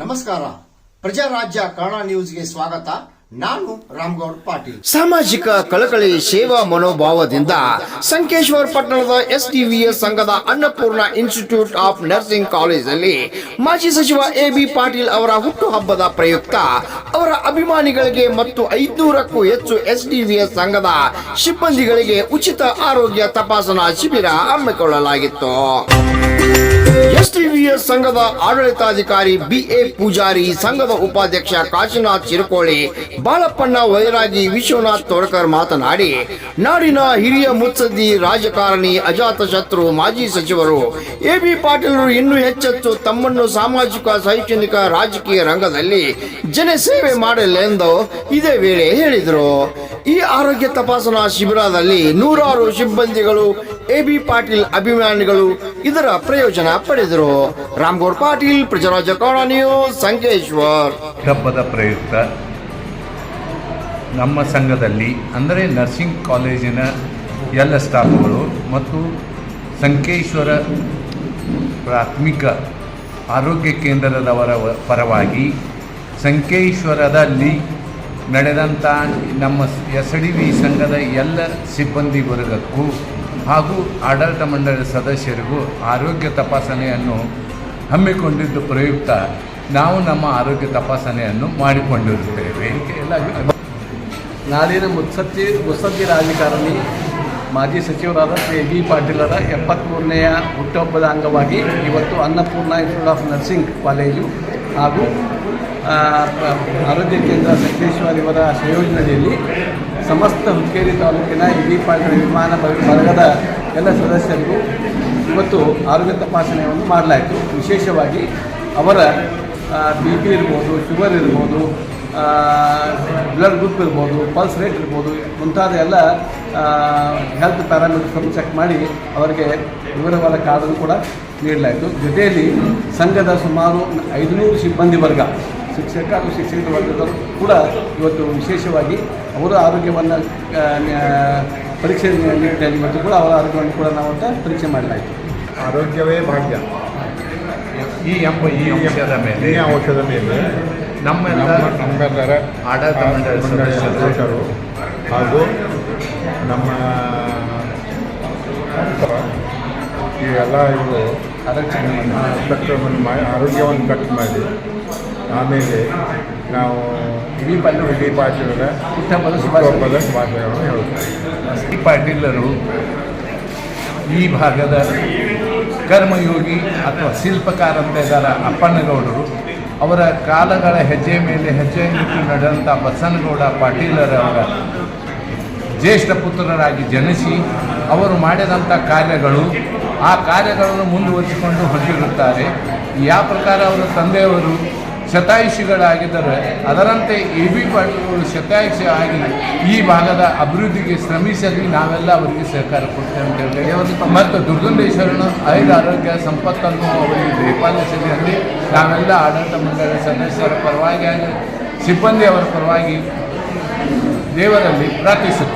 ನಮಸ್ಕಾರ. ಪ್ರಜಾರಾಜ್ಯ ಕನ್ನಡ ನ್ಯೂಸ್ಗೆ ಸ್ವಾಗತ. ನಾನು ರಾಮ್ಗೌಡ್ ಪಾಟೀಲ್. ಸಾಮಾಜಿಕ ಕಳಕಳಿ ಸೇವಾ ಮನೋಭಾವದಿಂದ ಸಂಕೇಶ್ವರ ಪಟ್ಟಣದ ಎಸ್ ಟಿವಿಎಸ್ ಸಂಘದ ಅನ್ನಪೂರ್ಣ ಇನ್ಸ್ಟಿಟ್ಯೂಟ್ ಆಫ್ ನರ್ಸಿಂಗ್ ಕಾಲೇಜಲ್ಲಿ ಮಾಜಿ ಸಚಿವ ಎ ಬಿ ಪಾಟೀಲ್ ಅವರ ಹುಟ್ಟುಹಬ್ಬದ ಪ್ರಯುಕ್ತ ಅವರ ಅಭಿಮಾನಿಗಳಿಗೆ ಮತ್ತು ಐದುನೂರಕ್ಕೂ ಹೆಚ್ಚು ಎಸ್ಡಿವಿಎಸ್ ಸಂಘದ ಸಿಬ್ಬಂದಿಗಳಿಗೆ ಉಚಿತ ಆರೋಗ್ಯ ತಪಾಸಣಾ ಶಿಬಿರ ಹಮ್ಮಿಕೊಳ್ಳಲಾಗಿತ್ತು. ಎಸ್ಡಿವಿಎಸ್ ಸಂಘದ ಆಡಳಿತಾಧಿಕಾರಿ ಬಿಎ ಪೂಜಾರಿ, ಸಂಘದ ಉಪಾಧ್ಯಕ್ಷ ಕಾಶಿನಾಥ್ ಚಿರುಕೋಳಿ, ಬಾಳಪ್ಪಣ್ಣ ವೈರಾಗಿ ವಿಶ್ವನಾಥ್ ತೋರ್ಕರ್ ಮಾತನಾಡಿ, ನಾಡಿನ ಹಿರಿಯ ಮುತ್ಸದ್ದಿ, ರಾಜಕಾರಣಿ ಅಜಾತ ಶತ್ರು ಮಾಜಿ ಸಚಿವರು, ಎಬಿ ಪಾಟೀಲರು ಇನ್ನೂ ಹೆಚ್ಚೆಚ್ಚು ತಮ್ಮನ್ನು ಸಾಮಾಜಿಕ, ಶೈಕ್ಷಣಿಕ, ರಾಜಕೀಯ ರಂಗದಲ್ಲಿ ಜನಸೇವೆ ಮಾಡಲೆಂದು ಇದೇ ವೇಳೆ ಹೇಳಿದರು. ಈ ಆರೋಗ್ಯ ತಪಾಸಣಾ ಶಿಬಿರದಲ್ಲಿ ನೂರಾರು ಸಿಬ್ಬಂದಿಗಳು, ಎ ಬಿ ಪಾಟೀಲ್ ಅಭಿಮಾನಿಗಳು ಇದರ ಪ್ರಯೋಜನ ಪಡೆದರು. ರಾಮ್ಗೌಡ್ ಪಾಟೀಲ್, ಪ್ರಜರಾಜ ನ್ಯೂಸ್, ಸಂಕೇಶ್ವರ್. ಹಬ್ಬದ ಪ್ರಯುಕ್ತ. ನಮ್ಮ ಸಂಘದಲ್ಲಿ ಅಂದರೆ ನರ್ಸಿಂಗ್ ಕಾಲೇಜಿನ ಎಲ್ಲ ಸ್ಟಾಫ್ಗಳು ಮತ್ತು ಸಂಕೇಶ್ವರ ಪ್ರಾಥಮಿಕ ಆರೋಗ್ಯ ಕೇಂದ್ರದವರ ಪರವಾಗಿ ಸಂಕೇಶ್ವರದಲ್ಲಿ ನಡೆದಂಥ ನಮ್ಮ ಎಸ್ ಡಿ ವಿ ಸಂಘದ ಎಲ್ಲ ಸಿಬ್ಬಂದಿ ವರ್ಗಕ್ಕೂ ಹಾಗೂ ಆಡಳಿತ ಮಂಡಳಿ ಸದಸ್ಯರಿಗೂ ಆರೋಗ್ಯ ತಪಾಸಣೆಯನ್ನು ಹಮ್ಮಿಕೊಂಡಿದ್ದು ಪ್ರಯುಕ್ತ ನಾವು ನಮ್ಮ ಆರೋಗ್ಯ ತಪಾಸಣೆಯನ್ನು ಮಾಡಿಕೊಂಡಿರುತ್ತೇವೆ. ಎಲ್ಲ ಮುತ್ಸತ್ತಿ ಮುತ್ಸದ್ದಿ ರಾಜಕಾರಣಿ ಮಾಜಿ ಸಚಿವರಾದ ಶ್ರೀ ಬಿ ಪಾಟೀಲರ ಎಪ್ಪತ್ತ್ಮೂರನೆಯ ಹುಟ್ಟುಹಬ್ಬದ ಅಂಗವಾಗಿ ಇವತ್ತು Annapurna institute of nursing college ಹಾಗೂ ಆರೋಗ್ಯ ಕೇಂದ್ರ ಸಂಕೇಶ್ವರ ಇವರ ಸಂಯೋಜನೆಯಲ್ಲಿ ಸಮಸ್ತ ಹುಕ್ಕೇರಿ ತಾಲೂಕಿನ ಇಡೀ ವಿಮಾನ ವರ್ಗದ ಎಲ್ಲ ಸದಸ್ಯರಿಗೂ ಇವತ್ತು ಆರೋಗ್ಯ ತಪಾಸಣೆಯನ್ನು ಮಾಡಲಾಯಿತು. ವಿಶೇಷವಾಗಿ ಅವರ ಬಿ ಪಿ ಇರ್ಬೋದು, ಶುಗರ್ ಇರ್ಬೋದು ಬ್ಲಡ್ ಗ್ರೂಪ್ ಇರ್ಬೋದು, ಪಲ್ಸ್ ರೇಟ್ ಇರ್ಬೋದು, ಮುಂತಾದ ಎಲ್ಲ ಹೆಲ್ತ್ ಪ್ಯಾರಾಮೀಟರ್ಸನ್ನು ಚೆಕ್ ಮಾಡಿ ಅವರಿಗೆ ವಿವರವಾದ ಕಾರ್ಡನ್ನು ಕೂಡ ನೀಡಲಾಯಿತು. ಜೊತೆಯಲ್ಲಿ ಸಂಘದ ಸುಮಾರು ಐದುನೂರು ಸಿಬ್ಬಂದಿ ವರ್ಗ ಶಿಕ್ಷಕ ಹಾಗೂ ಶಿಕ್ಷಕ ವರ್ಗದವರು ಕೂಡ ಇವತ್ತು ವಿಶೇಷವಾಗಿ ಅವರ ಆರೋಗ್ಯವನ್ನು ಪರೀಕ್ಷೆ ನಿಟ್ಟಿನಲ್ಲಿ ಇವತ್ತು ಕೂಡ ಅವರ ಆರೋಗ್ಯವನ್ನು ಕೂಡ ನಾವು ಅಂತ ಪರೀಕ್ಷೆ ಮಾಡಲಾಯಿತು. ಆರೋಗ್ಯವೇ ಭಾಗ್ಯ. ಈ ಎಂಬ ಈ ಅಂಶದ ಮೇಲೆ. ಈ ಔಷಧದ ಮೇಲೆ ನಮ್ಮೆಲ್ಲ ನಮ್ಮ ನಮ್ಮೆಲ್ಲರ ಆಡಳಿತ ಮಂಡಳಿ ಮಂಡಳಿ ಸದಸ್ಯರು. ಸದಸ್ಯರು ಹಾಗೂ ನಮ್ಮ ಈ ಎಲ್ಲ ಇವರು ಆರೋಗ್ಯವನ್ನು ಮಾಡಿ ಆರೋಗ್ಯವನ್ನು ಕಟ್ ಮಾಡಿ ಆಮೇಲೆ ನಾವು ಇಡೀ ಪಲ್ಲು ಇಡೀ ಪಾಠದ ಹುಟ್ಟುಹಬ್ಬದ ಶುಭಾಶಯ ಹುಟ್ಟುಹಬ್ಬದ ಶುಭಾಶಯಗಳನ್ನು ಹೇಳುತ್ತೇವೆ ಸಿ ಪಾಟೀಲರು ಈ ಭಾಗದ ಕರ್ಮಯೋಗಿ ಅಥವಾ ಶಿಲ್ಪಕಾರ ಅಂತ ಇದ್ದಾರೆ ಅಪ್ಪಣ್ಣಗೌಡರು ಅವರ ಕಾಲಗಳ ಹೆಜ್ಜೆ ಮೇಲೆ ಹೆಜ್ಜೆ ಇಟ್ಟು ನಡೆದಂಥ ಬಸನಗೌಡ ಪಾಟೀಲರವರ ಜ್ಯೇಷ್ಠ ಪುತ್ರರಾಗಿ ಜನಿಸಿ ಅವರು ಮಾಡಿದಂಥ ಕಾರ್ಯಗಳು ಆ ಕಾರ್ಯಗಳನ್ನು ಮುಂದುವರಿಸಿಕೊಂಡು ಹೊಂದಿರುತ್ತಾರೆ. ಯಾವ ಪ್ರಕಾರ ಅವರ ತಂದೆಯವರು ಶತಾಯುಷಿಗಳಾಗಿದ್ದರೆ ಅದರಂತೆ ಎ ಬಿ ಪಾಟೀಲ್ಗಳು ಶತಾಯುಷಿ ಆಗಿ ಈ ಭಾಗದ ಅಭಿವೃದ್ಧಿಗೆ ಶ್ರಮಿಸಲಿ ನಾವೆಲ್ಲ ಅವರಿಗೆ ಸಹಕಾರ ಕೊಡ್ತೇವೆ ಅಂತ ಹೇಳಿ ಮತ್ತು ದುರ್ಗಂಧೇಶ್ವರನ ಐದು ಆರೋಗ್ಯ ಸಂಪತ್ತನ್ನು ಅವರಿಗೆ ದಯಪಾಲಿಸಲಿ ಅಂತ ನಾವೆಲ್ಲ ಆಡಳಿತ ಮಂಡಳಿ ಸದಸ್ಯರ ಪರವಾಗಿ ಸಿಬ್ಬಂದಿ ಸಿಬ್ಬಂದಿಯವರ ಪರವಾಗಿ ದೇವರಲ್ಲಿ ಪ್ರಾರ್ಥಿಸುತ್ತೇವೆ.